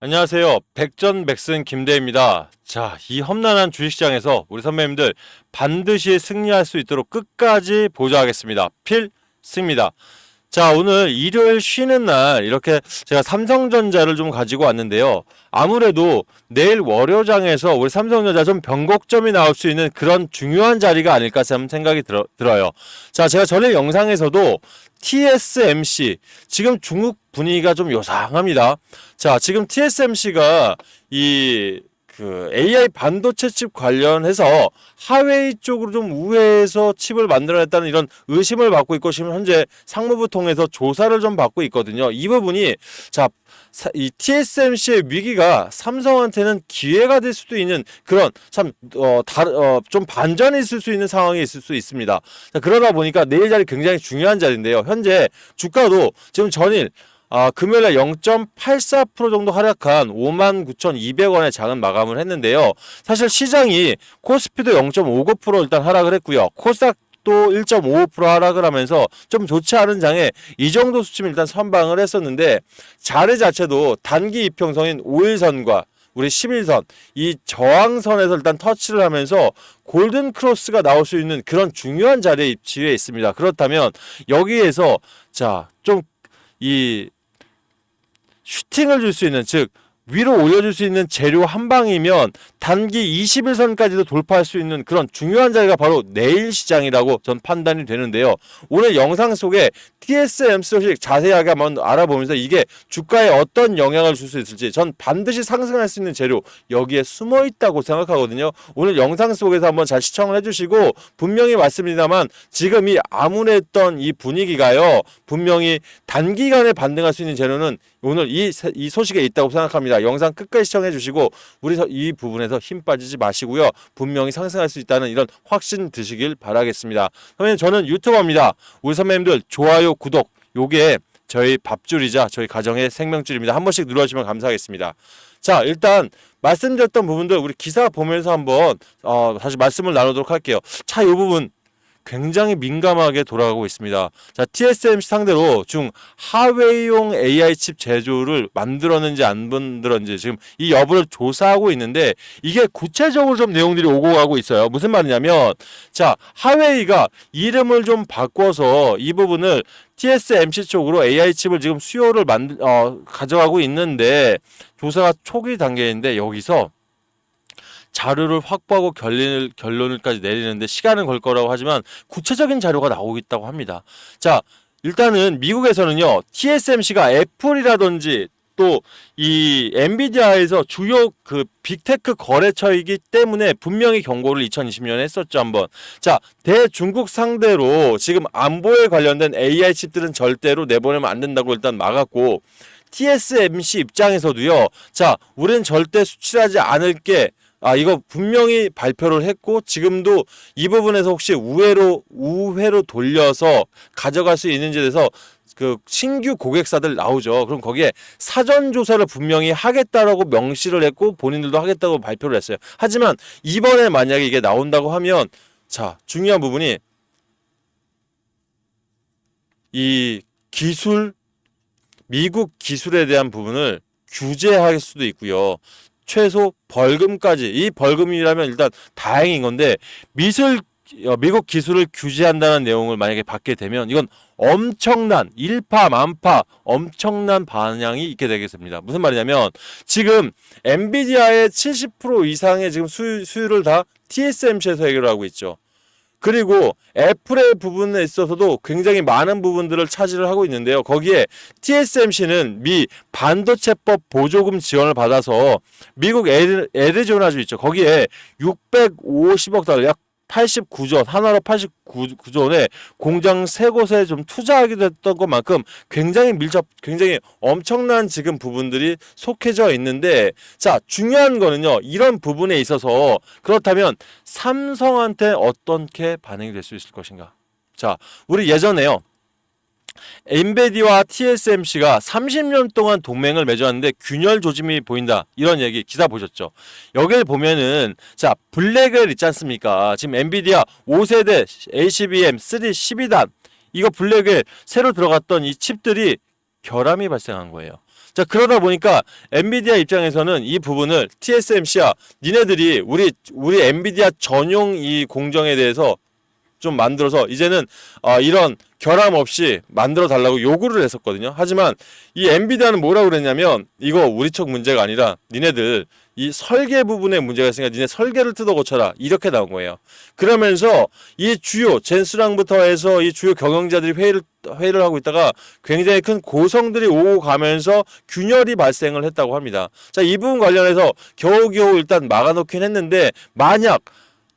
안녕하세요. 백전백승 김대입니다. 자, 이 험난한 주식시장에서 우리 선배님들 반드시 승리할 수 있도록 끝까지 보좌하겠습니다. 필 승입니다. 자, 오늘 일요일 쉬는 날 이렇게 제가 삼성전자를 좀 가지고 왔는데요. 아무래도 내일 월요장에서 우리 삼성전자 좀 변곡점이 나올 수 있는 그런 중요한 자리가 아닐까 생각이 들어, 들어요. 자, 제가 전에 영상에서도 TSMC 지금 중국 분위기가 좀 요상합니다. 자, 지금 TSMC가 이 그 AI 반도체 칩 관련해서 하웨이 쪽으로 좀 우회해서 칩을 만들어냈다는 이런 의심을 받고 있고 지금 현재 상무부 통해서 조사를 좀 받고 있거든요. 이 부분이 자, 사- 이 TSMC의 위기가 삼성한테는 기회가 될 수도 있는 그런 참 어, 다른 어, 좀 반전이 있을 수 있는 상황이 있을 수 있습니다. 자, 그러다 보니까 내일 자리 굉장히 중요한 자리인데요. 현재 주가도 지금 전일 아, 금요일에 0.84% 정도 하락한 59,200원의 장은 마감을 했는데요. 사실 시장이 코스피도 0.59% 일단 하락을 했고요. 코스닥 도1.55% 하락을 하면서 좀 좋지 않은 장에 이 정도 수치면 일단 선방을 했었는데 자리 자체도 단기 이평선인 5일선과 우리 11선 이 저항선에서 일단 터치를 하면서 골든 크로스가 나올 수 있는 그런 중요한 자리에 위치해 있습니다. 그렇다면 여기에서 자 좀 이 슈팅을 줄 수 있는 즉 위로 올려줄 수 있는 재료 한 방이면 단기 21선까지도 돌파할 수 있는 그런 중요한 자리가 바로 내일 시장이라고 전 판단이 되는데요. 오늘 영상 속에 TSM 소식 자세하게 한번 알아보면서 이게 주가에 어떤 영향을 줄 수 있을지 전 반드시 상승할 수 있는 재료 여기에 숨어 있다고 생각하거든요. 오늘 영상 속에서 한번 잘 시청을 해주시고 분명히 말씀드리다만 지금 이 암울했던 이 분위기가요 분명히 단기간에 반등할 수 있는 재료는 오늘 이, 세- 이 소식에 있다고 생각합니다. 영상 끝까지 시청해 주시고 우리 서- 이 부분에서 힘 빠지지 마시고요. 분명히 상승할 수 있다는 이런 확신 드시길 바라겠습니다. 선배님 저는 유튜버입니다. 우리 선배님들 좋아요, 구독 요게 저희 밥줄이자 저희 가정의 생명줄입니다. 한 번씩 눌러주시면 감사하겠습니다. 자 일단 말씀드렸던 부분들 우리 기사 보면서 한번 어, 다시 말씀을 나누도록 할게요. 차 이 부분 굉장히 민감하게 돌아가고 있습니다. 자, TSMC 상대로 중 하웨이용 AI 칩 제조를 만들었는지 안 만들었는지 지금 이 여부를 조사하고 있는데 이게 구체적으로 좀 내용들이 오고 가고 있어요. 무슨 말이냐면 자, 하웨이가 이름을 좀 바꿔서 이 부분을 TSMC 쪽으로 AI 칩을 지금 수요를 만 어, 가져가고 있는데 조사가 초기 단계인데 여기서 자료를 확보하고 결론을, 결론을까지 내리는데 시간은 걸 거라고 하지만 구체적인 자료가 나오고 있다고 합니다. 자, 일단은 미국에서는요, TSMC가 애플이라든지 또 이 엔비디아에서 주요 그 빅테크 거래처이기 때문에 분명히 경고를 2020년에 했었죠 한번. 자 대중국 상대로 지금 안보에 관련된 AI 칩들은 절대로 내보내면 안 된다고 일단 막았고 TSMC 입장에서도요. 자 우리는 절대 수출하지 않을게. 아 이거 분명히 발표를 했고 지금도 이 부분에서 혹시 우회로 우회로 돌려서 가져갈 수 있는지에 대해서 그 신규 고객사들 나오죠. 그럼 거기에 사전 조사를 분명히 하겠다라고 명시를 했고 본인들도 하겠다고 발표를 했어요. 하지만 이번에 만약에 이게 나온다고 하면 자 중요한 부분이 이 기술 미국 기술에 대한 부분을 규제할 수도 있고요. 최소 벌금까지 이 벌금이라면 일단 다행인 건데 미술 어, 미국 기술을 규제한다는 내용을 만약에 받게 되면 이건 엄청난 일파만파 엄청난 반향이 있게 되겠습니다. 무슨 말이냐면 지금 엔비디아의 70% 이상의 지금 수유, 수유를 다 TSMC에서 해결하고 있죠. 그리고 애플의 부분에 있어서도 굉장히 많은 부분들을 차지를 하고 있는데요. 거기에 TSMC는 미 반도체법 보조금 지원을 받아서 미국 애리, 애리조나주 있죠. 거기에 650억 달러 약 89조 하나로 89조 원의 공장 세 곳에 좀 투자하기도 했던 것만큼 굉장히 밀접 굉장히 엄청난 지금 부분들이 속해져 있는데 자 중요한 거는요 이런 부분에 있어서 그렇다면 삼성한테 어떻게 반응이 될 수 있을 것인가? 자 우리 예전에요 엔베디와 TSMC가 30년 동안 동맹을 맺었는데 균열 조짐이 보인다. 이런 얘기 기사 보셨죠? 여기를 보면은 자, 블랙을 있지 않습니까? 지금 엔비디아 5세대 HBM 3 12단 이거 블랙에 새로 들어갔던 이 칩들이 결함이 발생한 거예요. 자 그러다 보니까 엔비디아 입장에서는 이 부분을 TSMC야 니네들이 우리 우리 엔비디아 전용 이 공정에 대해서 좀 만들어서 이제는 어, 이런 결함 없이 만들어 달라고 요구를 했었거든요. 하지만 이 엔비디아는 뭐라고 그랬냐면 이거 우리 쪽 문제가 아니라 니네들 이 설계 부분에 문제가 있으니까 니네 설계를 뜯어 고쳐라 이렇게 나온 거예요. 그러면서 이 주요 젠스랑부터 해서 이 주요 경영자들이 회의를 회의를 하고 있다가 굉장히 큰 고성들이 오고 가면서 균열이 발생을 했다고 합니다. 자, 이 부분 관련해서 겨우겨우 일단 막아놓긴 했는데 만약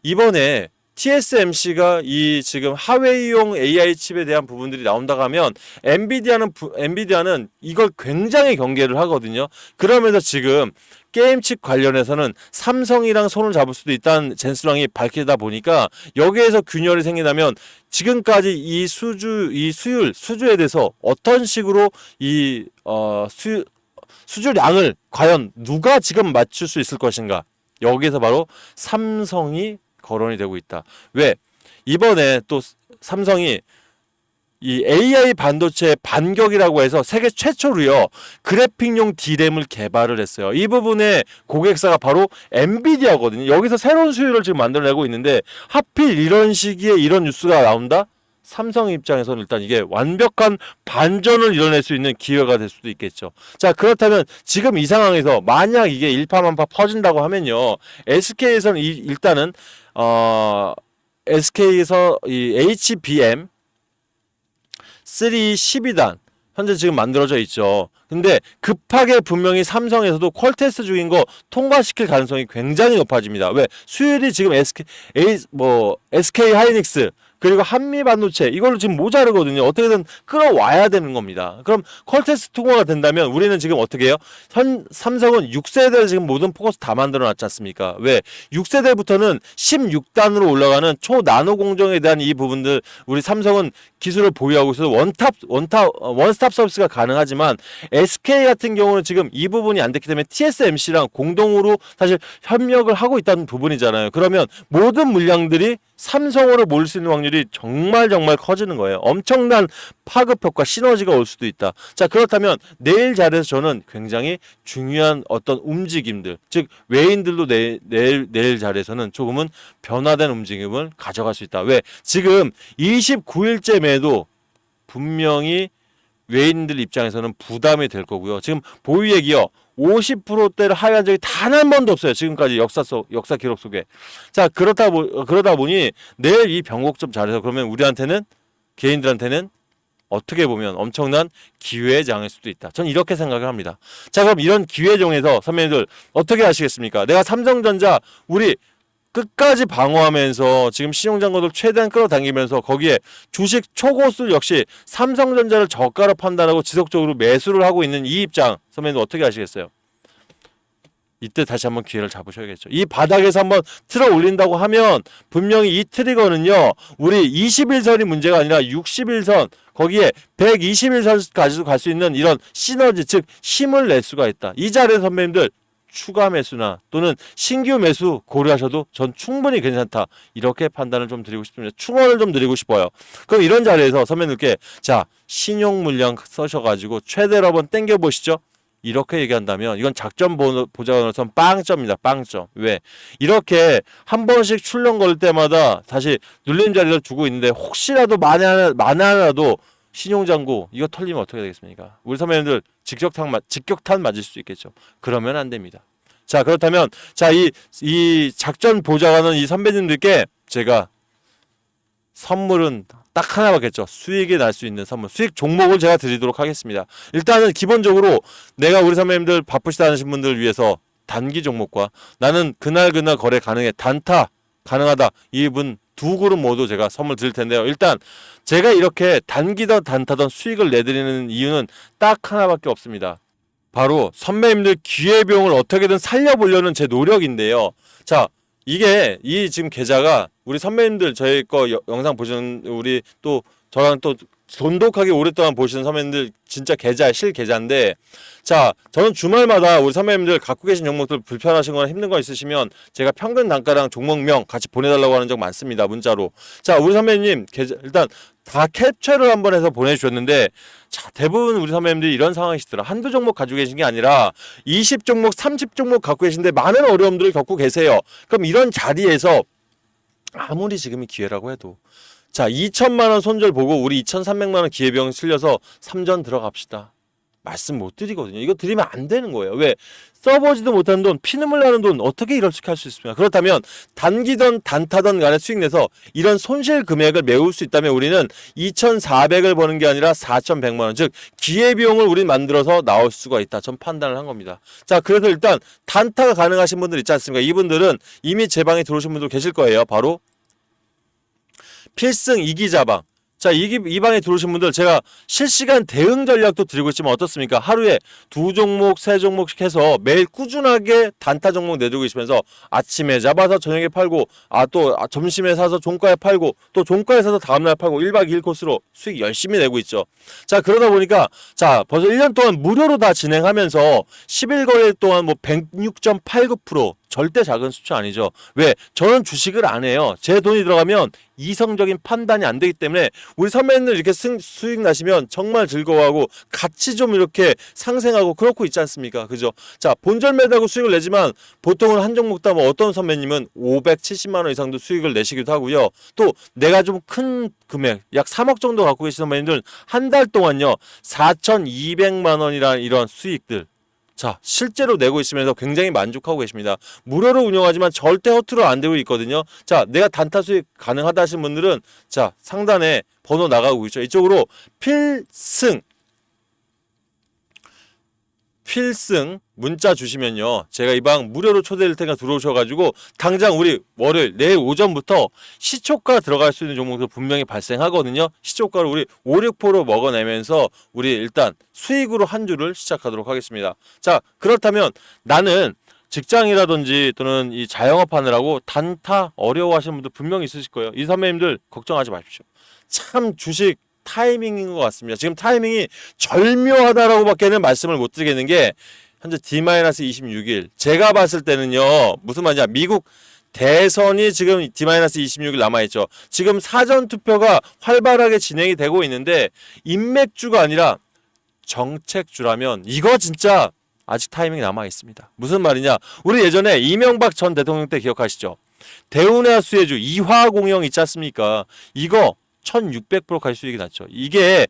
이번에 TSMC가 이 지금 하웨이용 AI 칩에 대한 부분들이 나온다고 하면 엔비디아는 부- 엔비디아는 이걸 굉장히 경계를 하거든요. 그러면서 지금 게임 칩 관련해서는 삼성이랑 손을 잡을 수도 있다는 젠스랑이 밝히다 보니까 여기에서 균열이 생긴다면 지금까지 이 수주 이 수율 수주에 대해서 어떤 식으로 이어 수 수주량을 과연 누가 지금 맞출 수 있을 것인가? 여기에서 바로 삼성이 거론이 되고 있다. 왜? 이번에 또 삼성이 이 AI 반도체 반격이라고 해서 세계 최초로요 그래픽용 D램을 개발을 했어요. 이 부분에 고객사가 바로 엔비디아거든요. 여기서 새로운 수율을 지금 만들어내고 있는데 하필 이런 시기에 이런 뉴스가 나온다? 삼성 입장에서는 일단 이게 완벽한 반전을 이뤄낼 수 있는 기회가 될 수도 있겠죠. 자 그렇다면 지금 이 상황에서 만약 이게 일파만파 퍼진다고 하면요 SK에서는 이, 일단은 어 SK에서 이 HBM 3 12단 현재 지금 만들어져 있죠. 근데 급하게 분명히 삼성에서도 퀄 테스트 중인 거 통과시킬 가능성이 굉장히 높아집니다. 왜? 수율이 지금 SK A 뭐 SK 하이닉스 그리고 한미 반도체 이걸로 지금 모자르거든요. 어떻게든 끌어와야 되는 겁니다. 그럼 퀄 테스트 통과가 된다면 우리는 지금 어떻게 해요? 현 삼성은 6세대를 지금 모든 포커스 다 만들어 놨지 않습니까? 왜? 6세대부터는 16단으로 올라가는 초 나노 공정에 대한 이 부분들 우리 삼성은 기술을 보유하고 있어서 원탑 원탑 어, 원스톱 서비스가 가능하지만 SK 같은 경우는 지금 이 부분이 안 됐기 때문에 TSMC랑 공동으로 사실 협력을 하고 있다는 부분이잖아요. 그러면 모든 물량들이 삼성으로 몰릴 수 있는 확률이 정말 정말 커지는 거예요. 엄청난 파급 효과 시너지가 올 수도 있다. 자 그렇다면 내일 자리에서 저는 굉장히 중요한 어떤 움직임들, 즉 외인들도 내, 내일 내일 자리에서는 조금은 변화된 움직임을 가져갈 수 있다. 왜 지금 29일째에도 분명히 외인들 입장에서는 부담이 될 거고요. 지금 보유액이요. 50%대를 하회한 적이 단 한 번도 없어요. 지금까지 역사 속 역사 기록 속에. 자, 그렇다 보 그러다 보니 내일 이 변곡점 잘해서 그러면 우리한테는 개인들한테는 어떻게 보면 엄청난 기회의 장일 수도 있다. 전 이렇게 생각을 합니다. 자, 그럼 이런 기회 중에서 선배님들 어떻게 하시겠습니까? 내가 삼성전자 우리 끝까지 방어하면서 지금 신용장고들 최대한 끌어당기면서 거기에 주식 초고수 역시 삼성전자를 저가로 판단하고 지속적으로 매수를 하고 있는 이 입장 선배님 어떻게 하시겠어요? 이때 다시 한번 기회를 잡으셔야겠죠. 이 바닥에서 한번 틀어 올린다고 하면 분명히 이 트리거는요. 우리 21선이 문제가 아니라 61선 거기에 121선까지도 갈 수 있는 이런 시너지 즉 힘을 낼 수가 있다. 이 자리에 선배님들 추가 매수나 또는 신규 매수 고려하셔도 전 충분히 괜찮다. 이렇게 판단을 좀 드리고 싶습니다. 충원을 좀 드리고 싶어요. 그럼 이런 자리에서 선배님께 자 신용 물량 써셔가지고 최대로 한번 땡겨 보시죠. 이렇게 얘기한다면 이건 작전 보- 보장으로선 빵점입니다. 빵점. 왜? 이렇게 한 번씩 출렁 걸 때마다 다시 눌림 자리를 두고 있는데 혹시라도 만에 하나, 만에 하나라도 신용장고 이거 털리면 어떻게 되겠습니까? 우리 선배님들 직격탄 맞 직격탄 맞을 수 있겠죠. 그러면 안 됩니다. 자 그렇다면 자이 이 작전 보좌관은 이 선배님들께 제가 선물은 딱 하나밖에죠. 수익이 날 수 있는 선물, 수익 종목을 제가 드리도록 하겠습니다. 일단은 기본적으로 내가 우리 선배님들 바쁘시다 하신 분들 위해서 단기 종목과 나는 그날 그날 거래 가능해 단타 가능하다 이분 두 그룹 모두 제가 선물 드릴 텐데요. 일단 제가 이렇게 단기든 단타든 수익을 내드리는 이유는 딱 하나밖에 없습니다. 바로 선배님들 기회비용을 어떻게든 살려보려는 제 노력인데요. 자, 이게 이 지금 계좌가 우리 선배님들 저희 거 여- 영상 보시는 우리 또 저랑 또 돈독하게 오랫동안 보시는 선배님들 진짜 계좌 실 계좌인데 자 저는 주말마다 우리 선배님들 갖고 계신 종목들 불편하신 거나 힘든 거 있으시면 제가 평균 단가랑 종목명 같이 보내달라고 하는 적 많습니다 문자로. 자 우리 선배님 계좌 일단 다 캡처를 한번 해서 보내주셨는데 자 대부분 우리 선배님들이 이런 상황이시더라. 한두 종목 가지고 계신 게 아니라 20종목 30종목 갖고 계신데 많은 어려움들을 겪고 계세요. 그럼 이런 자리에서 아무리 지금이 기회라고 해도 자 2천만 원 손절 보고 우리 2,300만 원 기회비용 실려서 3전 들어갑시다. 말씀 못 드리거든요. 이거 드리면 안 되는 거예요. 왜? 써보지도 못한 돈, 피눈물 나는 돈 어떻게 이럴 수있게 할수 있습니까? 그렇다면 단기든 단타든 간에 수익 내서 이런 손실 금액을 메울 수 있다면 우리는 2,400을 버는 게 아니라 4,100만 원, 즉 기회비용을 우리 만들어서 나올 수가 있다. 전 판단을 한 겁니다. 자, 그래서 일단 단타가 가능하신 분들 있지 않습니까? 이분들은 이미 제 방에 들어오신 분들 계실 거예요. 바로 필승 이기자방. 자, 이, 이 방에 들어오신 분들 제가 실시간 대응 전략도 드리고 있지만 어떻습니까? 하루에 두 종목, 세 종목씩 해서 매일 꾸준하게 단타 종목 내두고 있으면서 아침에 잡아서 저녁에 팔고 아 또 점심에 사서 종가에 팔고 또 종가에 사서 다음날 팔고 1박 2일 코스로 수익 열심히 내고 있죠. 자, 그러다 보니까 자, 벌써 1년 동안 무료로 다 진행하면서 10일 동안 뭐 106.89% 절대 작은 수치 아니죠. 왜? 저는 주식을 안 해요. 제 돈이 들어가면 이성적인 판단이 안 되기 때문에 우리 선배님들 이렇게 승, 수익 나시면 정말 즐거워하고 같이 좀 이렇게 상생하고 그렇고 있지 않습니까? 그죠? 자, 본절 매다고 수익을 내지만 보통은 한 종목 다뭐 어떤 선배님은 570만 원 이상도 수익을 내시기도 하고요. 또 내가 좀 큰 금액 약 3억 정도 갖고 계신 선배님들은 한 달 동안요 4,200만 원이라는 이런 수익들 자, 실제로 내고 있으면서 굉장히 만족하고 계십니다. 무료로 운영하지만 절대 허투루 안 되고 있거든요. 자, 내가 단타 수익 가능하다 하신 분들은 자, 상단에 번호 나가고 있죠. 이쪽으로 필승 필승 문자 주시면요. 제가 이 방 무료로 초대될 테니까 들어오셔가지고 당장 우리 월요일 내일 오전부터 시초가 들어갈 수 있는 종목도 분명히 발생하거든요. 시초가를 우리 5, 6%로 먹어내면서 우리 일단 수익으로 한 주를 시작하도록 하겠습니다. 자 그렇다면 나는 직장이라든지 또는 이 자영업 하느라고 단타 어려워하시는 분들 분명히 있으실 거예요. 이 선배님들 걱정하지 마십시오. 참 주식 타이밍인 것 같습니다. 지금 타이밍이 절묘하다라고밖에는 말씀을 못 드리겠는 게 현재 D-26일 제가 봤을 때는요 무슨 말이냐 미국 대선이 지금 D-26일 남아있죠. 지금 사전 투표가 활발하게 진행이 되고 있는데 인맥주가 아니라 정책주라면 이거 진짜 아직 타이밍이 남아 있습니다. 무슨 말이냐? 우리 예전에 이명박 전 대통령 때 기억하시죠? 대운하 수혜주 이화공영 있지 않습니까? 이거 1600%까지 수익이 났죠. 이게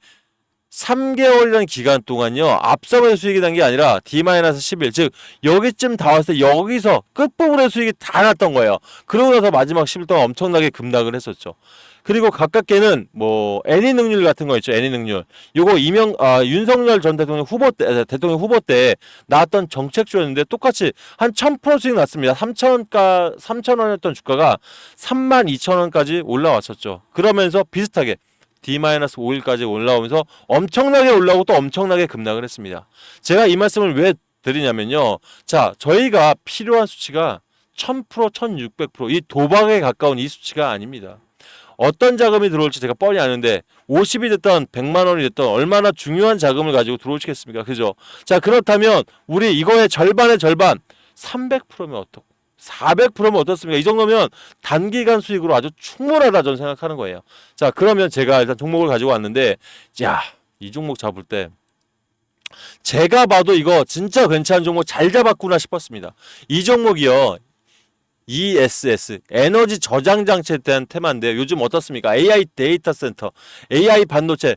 3개월이라는 기간 동안요. 앞서면서 수익이 난 게 아니라 D-11, 즉 여기쯤 다 왔을 때 여기서 끝부분의 수익이 다 났던 거예요. 그러고 나서 마지막 10일 동안 엄청나게 급락을 했었죠. 그리고 가깝게는 뭐 애니 능률 같은 거 있죠. 애니 능률. 요거 이명 아 윤석열 전 대통령 후보 때 아, 대통령 후보 때 나왔던 정책주였는데 똑같이 한 1000% 수익 났습니다. 3천가 3천원이었던 주가가 3만 2천원까지 올라왔었죠. 그러면서 비슷하게 D-5일까지 올라오면서 엄청나게 올라오고 또 엄청나게 급락을 했습니다. 제가 이 말씀을 왜 드리냐면요. 자, 저희가 필요한 수치가 1000%, 1600%, 이 도박에 가까운 이 수치가 아닙니다. 어떤 자금이 들어올지 제가 뻔히 아는데 50이 됐던 100만 원이 됐던 얼마나 중요한 자금을 가지고 들어오시겠습니까? 그죠? 자, 그렇다면 우리 이거의 절반의 절반 300%면 어떻고 400%면 어떻습니까? 이 정도면 단기간 수익으로 아주 충분하다 저는 생각하는 거예요. 자, 그러면 제가 일단 종목을 가지고 왔는데 야, 이 종목 잡을 때 제가 봐도 이거 진짜 괜찮은 종목 잘 잡았구나 싶었습니다. 이 종목이요. ESS 에너지 저장 장치에 대한 테마인데 요즘 어떻습니까? AI 데이터 센터, AI 반도체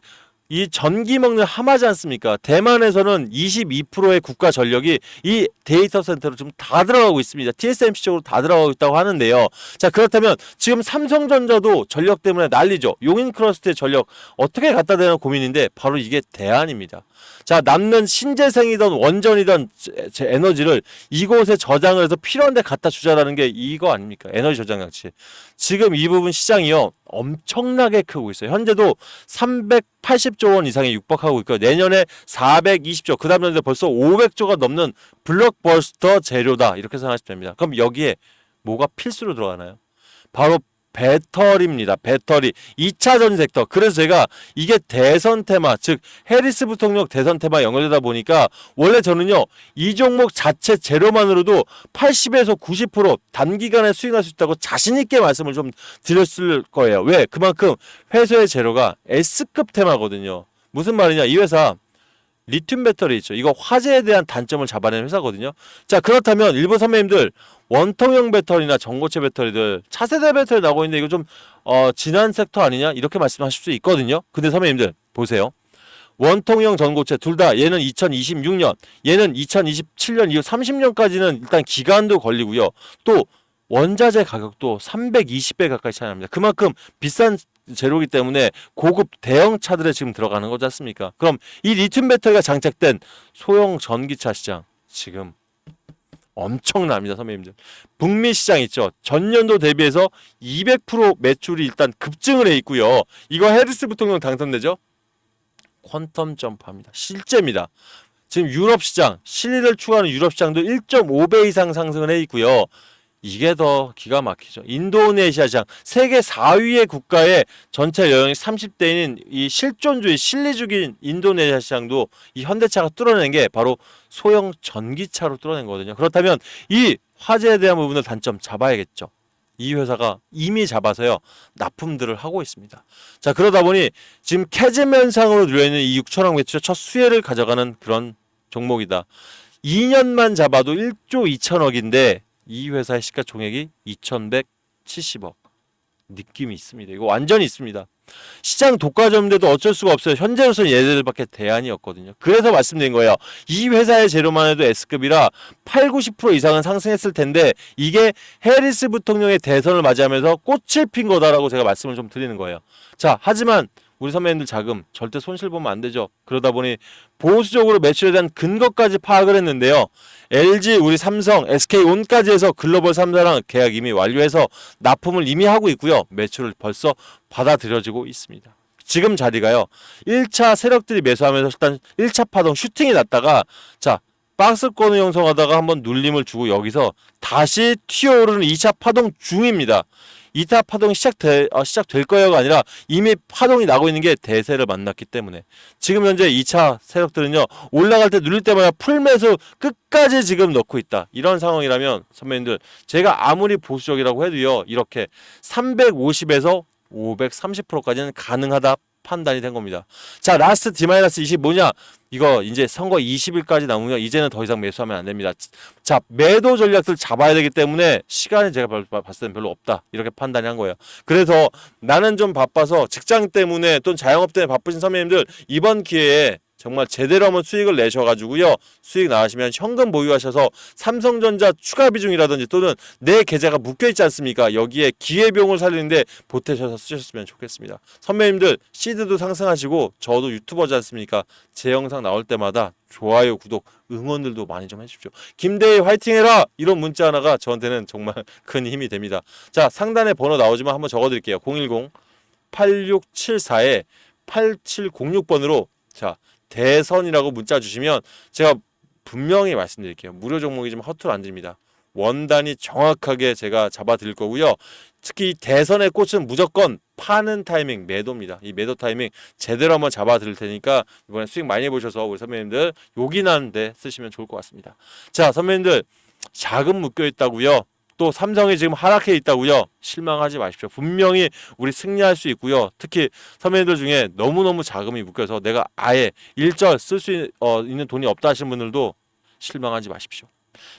이 전기 먹는 하마지 않습니까? 대만에서는 22%의 국가 전력이 이 데이터 센터로 좀 다 들어가고 있습니다. TSMC 쪽으로 다 들어가고 있다고 하는데요. 자, 그렇다면 지금 삼성전자도 전력 때문에 난리죠. 용인 크러스트의 전력 어떻게 갖다 대는 고민인데 바로 이게 대안입니다. 자, 남는 신재생이든 원전이든 제 에너지를 이곳에 저장을 해서 필요한 데 갖다 주자라는 게 이거 아닙니까? 에너지 저장 장치. 지금 이 부분 시장이요. 엄청나게 크고 있어요. 현재도 380조 원 이상에 육박하고 있고 내년에 420조, 그 다음 년에 벌써 500조가 넘는 블록버스터 재료다. 이렇게 생각하시면 됩니다. 그럼 여기에 뭐가 필수로 들어가나요? 바로 배터리입니다. 배터리 2차 전지 섹터. 그래서 제가 이게 대선 테마, 즉 해리스 부통령 대선 테마 연결되다 보니까 원래 저는요 이 종목 자체 재료만으로도 80에서 90% 단기간에 수익할 수 있다고 자신 있게 말씀을 좀 드렸을 거예요. 왜? 그만큼 회사의 재료가 S급 테마거든요. 무슨 말이냐? 이 회사 리튬 배터리 있죠. 이거 화재에 대한 단점을 잡아내는 회사거든요. 자, 그렇다면 일본 선배님들 원통형 배터리나 전고체 배터리들 차세대 배터리 나오고 있는데 이거 좀 어, 진한 섹터 아니냐? 이렇게 말씀하실 수 있거든요. 근데 선배님들 보세요. 원통형 전고체 둘 다 얘는 2026년, 얘는 2027년 이후 30년까지는 일단 기간도 걸리고요. 또 원자재 가격도 320배 가까이 차이 납니다. 그만큼 비싼 재료이기 때문에 고급 대형 차들에 지금 들어가는 거지 않습니까? 그럼 이 리튬 배터리가 장착된 소형 전기차 시장 지금 엄청납니다, 선배님들. 북미 시장 있죠. 전년도 대비해서 200% 매출이 일단 급증을 해 있고요. 이거 해리스 부통령 당선되죠? 퀀텀 점프합니다. 실제입니다. 지금 유럽 시장, 실리를 추구하는 유럽 시장도 1.5배 이상 상승을 해 있고요. 이게 더 기가 막히죠. 인도네시아 시장 세계 4위의 국가의 전체 여행이 30대인 이 실존주의 실리주기인 인도네시아 시장도 이 현대차가 뚫어낸 게 바로 소형 전기차로 뚫어낸 거거든요. 그렇다면 이 화재에 대한 부분을 단점 잡아야겠죠. 이 회사가 이미 잡아서요 납품들을 하고 있습니다. 자 그러다 보니 지금 캐즘 현상으로 눌려있는 이 6천억 매출의 첫 수혜를 가져가는 그런 종목이다. 2년만 잡아도 1조 2천억인데 이 회사의 시가총액이 2,170억. 느낌이 있습니다. 이거 완전히 있습니다. 시장 독과점인데도 어쩔 수가 없어요. 현재로서는 얘네들밖에 대안이 없거든요. 그래서 말씀드린 거예요. 이 회사의 재료만 해도 S급이라 8, 90% 이상은 상승했을 텐데 이게 해리스 부통령의 대선을 맞이하면서 꽃을 핀 거다라고 제가 말씀을 좀 드리는 거예요. 자, 하지만 우리 선배님들 자금 절대 손실 보면 안 되죠. 그러다 보니 보수적으로 매출에 대한 근거까지 파악을 했는데요. LG, 우리 삼성, SK온까지 해서 글로벌 3사랑 계약 이미 완료해서 납품을 이미 하고 있고요. 매출을 벌써 받아들여지고 있습니다. 지금 자리가요. 1차 세력들이 매수하면서 일단 1차 파동 슈팅이 났다가 자 박스권을 형성하다가 한번 눌림을 주고 여기서 다시 튀어오르는 2차 파동 중입니다. 2차 파동이 시작될, 어, 시작될 거야가 아니라 이미 파동이 나고 있는 게 대세를 만났기 때문에. 지금 현재 2차 세력들은요 올라갈 때 누릴 때마다 풀매수 끝까지 지금 넣고 있다. 이런 상황이라면 선배님들 제가 아무리 보수적이라고 해도요 이렇게 350에서 530%까지는 가능하다 판단이 된 겁니다. 자, 라스트 D-20 뭐냐? 이거 이제 선거 20일까지 남으면 이제는 더 이상 매수하면 안 됩니다. 자, 매도 전략들 잡아야 되기 때문에 시간이 제가 별- 봤을 때는 별로 없다. 이렇게 판단이 한 거예요. 그래서 나는 좀 바빠서 직장 때문에 또는 자영업 때문에 바쁘신 선배님들 이번 기회에 정말 제대로 한번 수익을 내셔가지고요. 수익 나가시면 현금 보유하셔서 삼성전자 추가 비중이라든지 또는 내 계좌가 묶여있지 않습니까? 여기에 기회비용을 살리는데 보태셔서 쓰셨으면 좋겠습니다. 선배님들 시드도 상승하시고 저도 유튜버지 않습니까? 제 영상 나올 때마다 좋아요, 구독, 응원들도 많이 좀 해주십시오. 김대희 화이팅 해라! 이런 문자 하나가 저한테는 정말 큰 힘이 됩니다. 자 상단에 번호 나오지만 한번 적어드릴게요. 010 8674에 8706번으로 자 대선이라고 문자 주시면 제가 분명히 말씀드릴게요. 무료 종목이지만 허투루 안 드립니다. 원단이 정확하게 제가 잡아 드릴 거고요. 특히 이 대선의 꽃은 무조건 파는 타이밍 매도입니다. 이 매도 타이밍 제대로 한번 잡아 드릴 테니까 이번에 수익 많이 보셔서 우리 선배님들 요긴한데 쓰시면 좋을 것 같습니다. 자, 선배님들 자금 묶여 있다고요. 또 삼성이 지금 하락해 있다고요. 실망하지 마십시오. 분명히 우리 승리할 수 있고요. 특히 선배님들 중에 너무너무 자금이 묶여서 내가 아예 일절 쓸수 어, 있는 돈이 없다 하시는 분들도 실망하지 마십시오.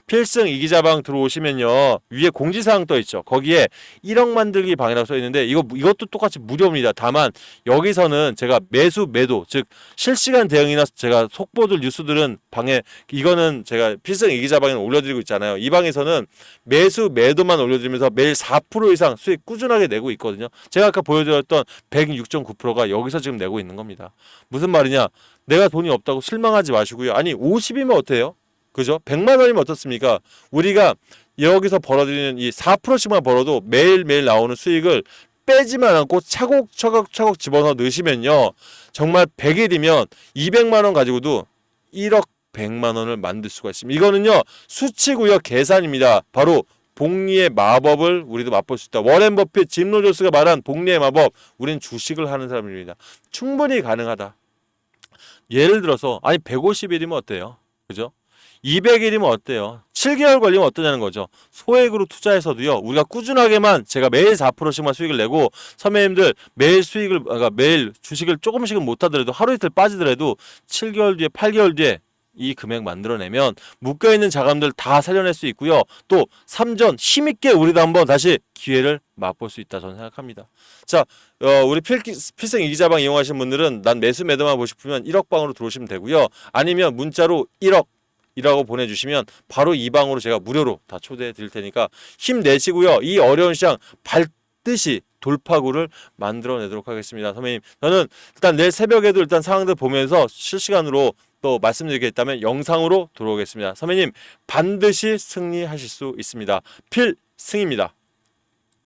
필승 이기자방 들어오시면요. 위에 공지사항 떠 있죠. 거기에 1억 만들기 방이라고 써 있는데 이거 이것도 똑같이 무료입니다. 다만 여기서는 제가 매수 매도 즉 실시간 대응이나 제가 속보들 뉴스들은 방에 이거는 제가 필승 이기자방에 올려드리고 있잖아요. 이 방에서는 매수 매도만 올려드리면서 매일 4% 이상 수익 꾸준하게 내고 있거든요. 제가 아까 보여드렸던 106.9%가 여기서 지금 내고 있는 겁니다. 무슨 말이냐? 내가 돈이 없다고 실망하지 마시고요. 아니 50이면 어때요 그죠? 100만 원이면 어떻습니까? 우리가 여기서 벌어들이는 이 4%씩만 벌어도 매일매일 나오는 수익을 빼지만 않고 차곡차곡 차곡 집어넣어 넣으시면요. 정말 100일이면 200만 원 가지고도 1억 100만 원을 만들 수가 있습니다. 이거는요. 수치고요. 계산입니다. 바로 복리의 마법을 우리도 맛볼 수 있다. 워렌 버핏, 짐 로저스가 말한 복리의 마법, 우린 주식을 하는 사람입니다. 충분히 가능하다. 예를 들어서 아니 150일이면 어때요? 그죠? 200일이면 어때요? 7개월 걸리면 어떠냐는 거죠. 소액으로 투자해서도요. 우리가 꾸준하게만 제가 매일 4%씩만 수익을 내고 선배님들 매일 수익을 그러니까 매일 주식을 조금씩은 못 하더라도 하루 이틀 빠지더라도 7개월 뒤에 8개월 뒤에 이 금액 만들어내면 묶여 있는 자금들 다 살려낼 수 있고요. 또 3전 힘있게 우리도 한번 다시 기회를 맛볼 수 있다 저는 생각합니다. 자, 어, 우리 필, 필생 이기자방 이용하신 분들은 난 매수 매도만 보고 싶으면 1억 방으로 들어오시면 되고요. 아니면 문자로 1억 이라고 보내주시면 바로 이 방으로 제가 무료로 다 초대해 드릴 테니까 힘내시고요. 이 어려운 시장 밟듯이 돌파구를 만들어내도록 하겠습니다. 선배님, 저는 일단 내일 새벽에도 일단 상황들 보면서 실시간으로 또 말씀드리겠다면 영상으로 들어오겠습니다. 선배님, 반드시 승리하실 수 있습니다. 필승입니다.